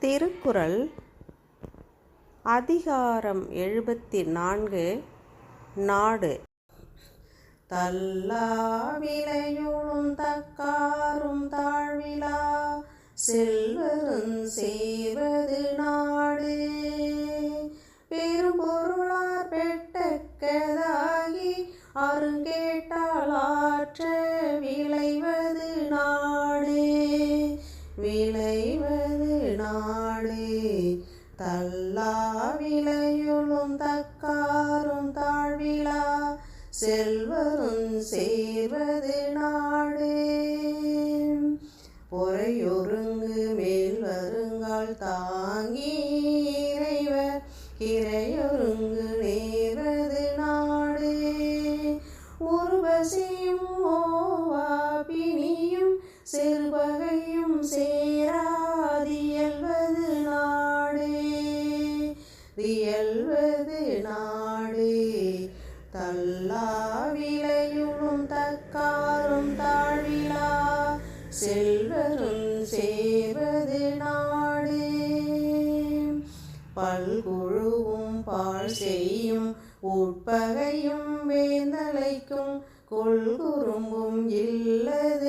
திருக்குறள் அதிகாரம் எழுபத்தி நான்கு நாடு. தல்லா விலையுளும் தக்காரும் தாழ்விலா செல்வரும் செய்வது நாடு. பெரும்பொருளார் பெட்டக்கதாகி அருங்கேட்டால் ஆற்ற விளைவது நாடு. விளைவது நாடே தல்லா விளையுளும் தக்காரும் தாழ்விழா செல்வரும் சேர்வது நாடே பொறையொருங்கு மேல் வருங்கால் தாங்கி இறைவர் கிரையொருங்கு நேர்வது நாடே உருவசியும் ஓவா பிணியும் செல்வகையும் சேரா செல்வரும் சேர்வது நாடு. பல்குழுவும் பால் செய்யும் உட்பகையும் வேந்தலைக்கும் கொள்குறும்பும் இல்லது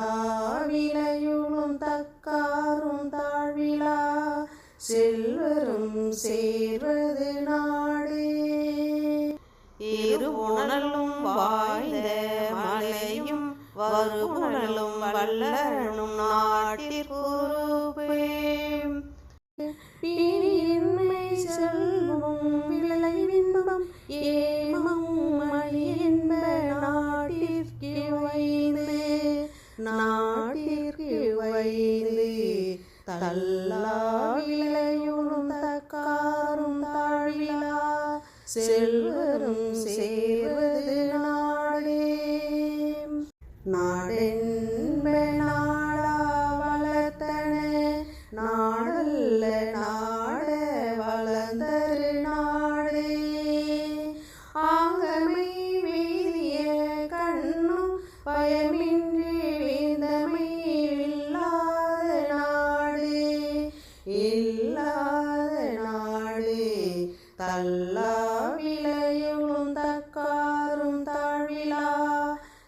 தல்லா விலையுளும் தக்காரும் தாழ்விலா செல்வரும் சேர்வது நாடு. இருபுணலும் வாய்ந்த மலையும் வருபுணலும் வல்லனும் நாட்டிற்குருபே. பிணியின்மை செல்வம் விளைவின்பம் ஏமம் நாட்டிற்கு வைந்து தல்லாவிளையுளும் தக்காரும் தாழிலா செல்வரும் சேர்வது நாடே. நாடென்ப நாடா வளர்த்தன நாடல்ல நாட வளர்ந்தரு நாடே. ஆங்கமை வீதிய கண்ணும் பயமின்றி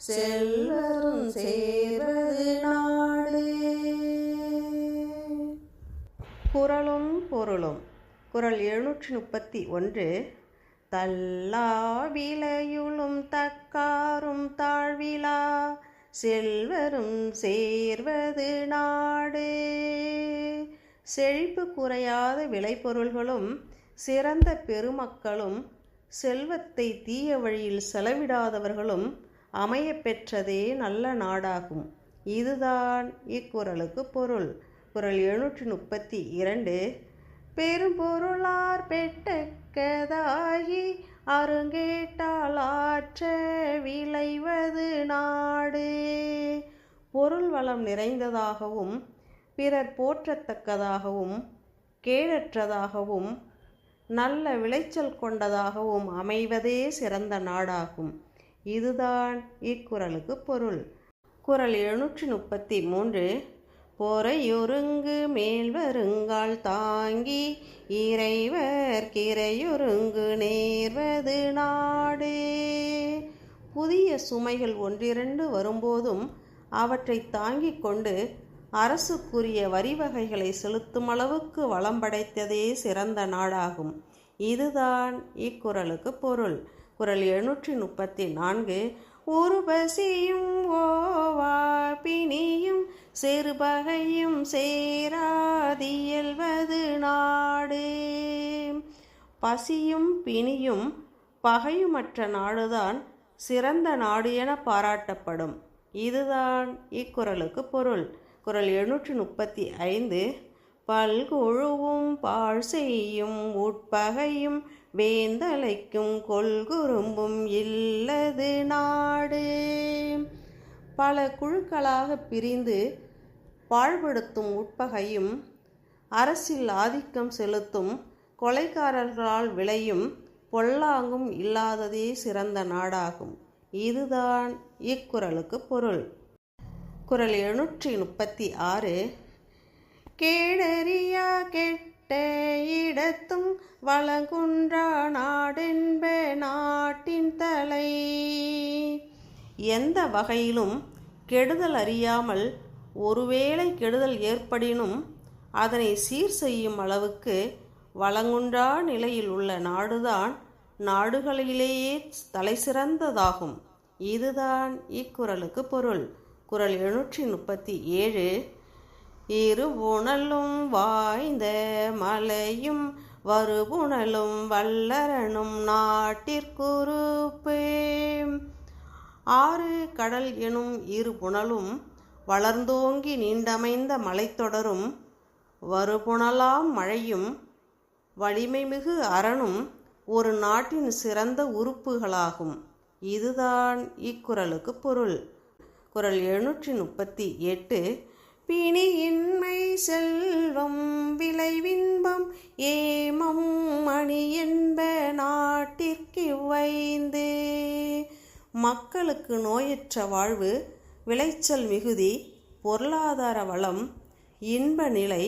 செல்வரும் சேர்வது நாளே குரலும் பொருளும். குறள் எழுநூற்றி முப்பத்தி ஒன்று தல்லா விலையுளும் தக்காரும் தாழ்விலா. செல்வரும் சேர்வது நாடு. செழிப்பு குறையாத விளைபொருள்களும் சிறந்த பெருமக்களும் செல்வத்தை தீய வழியில் செலவிடாதவர்களும் அமையப்பெற்றதே நல்ல நாடாகும். இதுதான் இக்குறளுக்கு பொருள். குறள் எழுநூற்றி முப்பத்தி இரண்டு பெரும்பொருளார் பெட்டக்கதாகி அருங்கேட்டால் ஆற்ற விளைவது நாடு. பொருள் வளம் நிறைந்ததாகவும் பிறர் போற்றத்தக்கதாகவும் கேடற்றதாகவும் நல்ல விளைச்சல் கொண்டதாகவும் அமைவதே சிறந்த நாடாகும். இதுதான் இக்குறளுக்கு பொருள். குறள் எழுநூற்றி முப்பத்தி மூன்று பொறையொருங்கு மேல் வருங்கால் தாங்கி இறைவர் கிரையொருங்கு நேர்வது நாடே புதிய சுமைகள் ஒன்றிரண்டு வரும்போதும் அவற்றை தாங்கிக் கொண்டு அரசுக்குரிய வரி வகைகளை செலுத்தும் அளவுக்கு வளம் படைத்ததே சிறந்த நாடாகும். இதுதான் இக்குறளுக்கு பொருள். குரல் எழுநூற்றி முப்பத்தி நான்கு. ஒரு பசியும் ஓவா பிணியும் சிறுபகையும் சேராதியல்வது நாடு. பசியும் பிணியும் பகையுமற்ற நாடுதான் சிறந்த நாடு என பாராட்டப்படும். இதுதான் இக்குறளுக்கு பொருள். குரல் எழுநூற்றி முப்பத்தி ஐந்து. பல்குழுவும் பாழ் செய்யும் உட்பகையும் வேந்தலைக்கும் கொள்குறும்பும் இல்லது நாடு. பல குழுக்களாக பிரிந்து பாழ்படுத்தும் உட்பகையும் அரசில் ஆதிக்கம் செலுத்தும் கொலைக்காரர்களால் விளையும் பொல்லாங்கும் இல்லாததே சிறந்த நாடாகும். இதுதான் இக்குறளுக்கு பொருள். குறள் எழுநூற்றி முப்பத்தி ஆறு கேடறியா கெட்ட இடத்தும் வளங்குன்றா நாடென்ப நாட்டின் தலை. எந்த வகையிலும் கெடுதல் அறியாமல் ஒருவேளை கெடுதல் ஏற்படினும் அதனை சீர் செய்யும் அளவுக்கு வளங்குன்றா நிலையில் உள்ள நாடுதான் நாடுகளிலேயே தலைசிறந்ததாகும் இதுதான் இக்குறளுக்கு பொருள். குறள் எழுநூற்றி முப்பத்தி ஏழு இருபுணலும் வாய்ந்த மலையும் வருபுணலும் வல்லரனும் நாட்டிற்குறுப்பே ஆறு கடல் எனும் இரு புனலும் வளர்ந்தோங்கி நீண்டமைந்த மலைத்தொடரும் வருபுணலாம் மழையும் வலிமைமிகு அரணும் ஒரு நாட்டின் சிறந்த உறுப்புகளாகும். இதுதான் இக்குறளுக்கு பொருள். குரல் எழுநூற்றி முப்பத்தி எட்டு பிணியின்மை செல்வம் விளைவின்பம் ஏமம் மணி என்ப நாட்டிற்கு வைந்து. மக்களுக்கு நோயற்ற வாழ்வு விளைச்சல் மிகுதி பொருளாதார வளம் இன்ப நிலை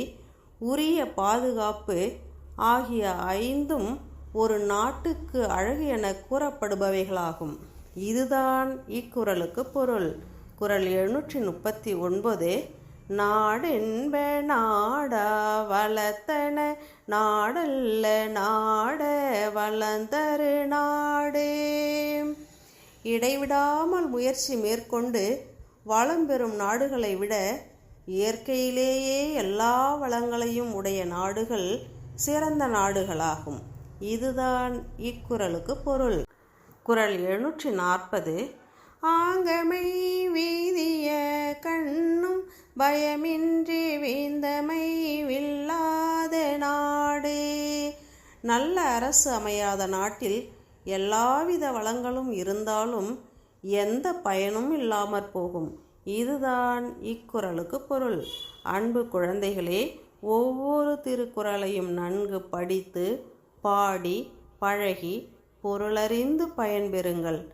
உரிய பாதுகாப்பு ஆகிய ஐந்தும் ஒரு நாட்டுக்கு அழகு என கூறப்படுபவைகளாகும். இதுதான் இக்குறளுக்கு பொருள். குறள் எழுநூற்றி முப்பத்தி ஒன்பது நாடென்ப நாடா வளத்தன நாடல்ல நாட வளந்தரு நாடே. இடைவிடாமல் முயற்சி மேற்கொண்டு வளம் பெறும் நாடுகளை விட இயற்கையிலேயே எல்லா வளங்களையும் உடைய நாடுகள் சிறந்த நாடுகளாகும். இதுதான் இக்குறளுக்கு பொருள். குறள் எழுநூற்றி நாற்பது ஆங்கமை வீதிய கண்ணும் பயமின்றி வீந்தமை வில்லாத நாடு. நல்ல அரசு அமையாத நாட்டில் எல்லாவித வளங்களும் இருந்தாலும் எந்த பயனும் இல்லாமற் போகும். இதுதான் இக்குறளுக்கு பொருள். அன்பு குழந்தைகளே ஒவ்வொரு திருக்குறளையும் நன்கு படித்து பாடி பழகி பொருளறிந்து பயன்பெறுங்கள்.